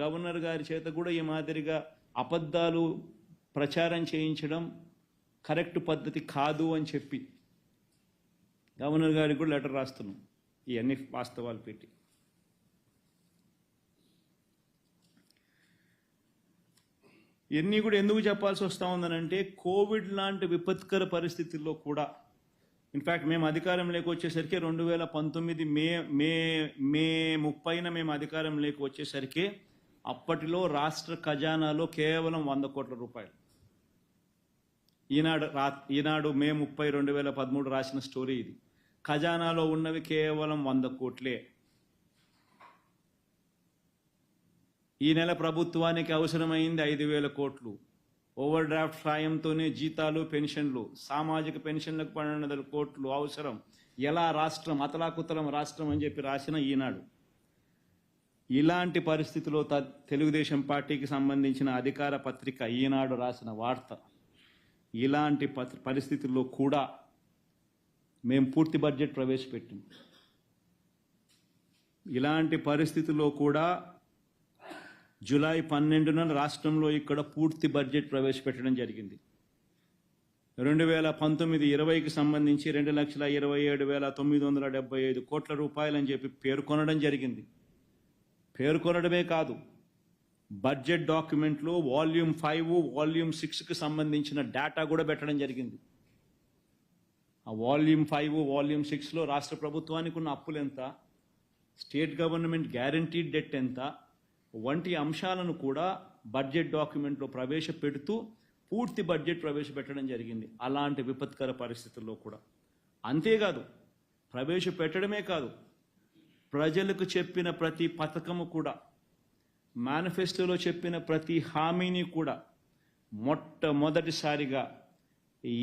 Governor గారి చేత కూడా ఈ మాదిరిగా అబద్ధాలు ప్రచారం చేయించడం కరెక్ట్ పద్ధతి కాదు అని చెప్పి గవర్నర్ గారికి కూడా లెటర్ రాస్తున్నాం. ఇవన్నీ వాస్తవాలు పెట్టి. ఇవన్నీ కూడా ఎందుకు చెప్పాల్సి వస్తూ ఉందనంటే కోవిడ్ లాంటి విపత్కర పరిస్థితుల్లో కూడా ఇన్ఫ్యాక్ట్ మేము అధికారంలోకి వచ్చేసరికి రెండు వేల పంతొమ్మిది మే మే మే ముప్పైన మేము అధికారంలోకి వచ్చేసరికి అప్పటిలో రాష్ట్ర ఖజానాలో కేవలం వంద కోట్ల రూపాయలు. ఈనాడు రా ఈనాడు మే ముప్పై రెండు వేల పదమూడు రాసిన స్టోరీ ఇది. ఖజానాలో ఉన్నవి కేవలం వంద కోట్లే. ఈ నెల ప్రభుత్వానికి అవసరమైంది ఐదు వేల కోట్లు. ఓవర్ డ్రాఫ్ట్ సాయంతోనే జీతాలు పెన్షన్లు సామాజిక పెన్షన్లకు పన్నెండు వందల కోట్లు అవసరం. ఎలా రాష్ట్రం అతలాకుతలం రాష్ట్రం అని చెప్పి రాసిన ఈనాడు. ఇలాంటి పరిస్థితిలో త తెలుగుదేశం పార్టీకి సంబంధించిన అధికార పత్రిక ఈనాడు రాసిన వార్త ఇలాంటి ప- పరిస్థితుల్లో కూడా మేము పూర్తి బడ్జెట్ ప్రవేశపెట్టాం. ఇలాంటి పరిస్థితుల్లో కూడా జూలై పన్నెండున రాష్ట్రంలో ఇక్కడ పూర్తి బడ్జెట్ ప్రవేశపెట్టడం జరిగింది. రెండు వేల పంతొమ్మిది ఇరవైకి సంబంధించి రెండు లక్షల ఇరవై ఏడు వేల తొమ్మిది వందల డెబ్బై ఐదు కోట్ల రూపాయలని చెప్పి పేర్కొనడం జరిగింది. పేర్కొనడమే కాదు. బడ్జెట్ డాక్యుమెంట్లో వాల్యూమ్ ఫైవ్ వాల్యూమ్ సిక్స్కి సంబంధించిన డేటా కూడా పెట్టడం జరిగింది. ఆ వాల్యూమ్ ఫైవ్ వాల్యూమ్ సిక్స్లో రాష్ట్ర ప్రభుత్వానికి ఉన్న అప్పులు ఎంత? స్టేట్ గవర్నమెంట్ గ్యారంటీడ్ డెట్ ఎంత? వంటి అంశాలను కూడా బడ్జెట్ డాక్యుమెంట్లో ప్రవేశపెడుతూ పూర్తి బడ్జెట్ ప్రవేశపెట్టడం జరిగింది. అలాంటి విపత్కర పరిస్థితుల్లో కూడా. అంతేకాదు ప్రవేశపెట్టడమే కాదు ప్రజలకు చెప్పిన ప్రతి పథకము కూడా మేనిఫెస్టోలో చెప్పిన ప్రతి హామీని కూడా మొట్టమొదటిసారిగా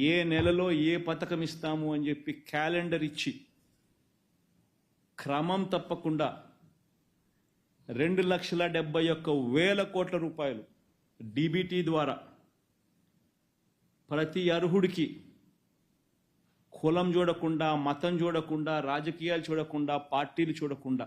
ఏ నెలలో ఏ పథకం ఇస్తాము అని చెప్పి క్యాలెండర్ ఇచ్చి క్రమం తప్పకుండా రెండు లక్షల డెబ్బై ఒక్క వేల కోట్ల రూపాయలు డిబిటీ ద్వారా ప్రతి అర్హుడికి కులం చూడకుండా మతం చూడకుండా రాజకీయాలు చూడకుండా పార్టీలు చూడకుండా.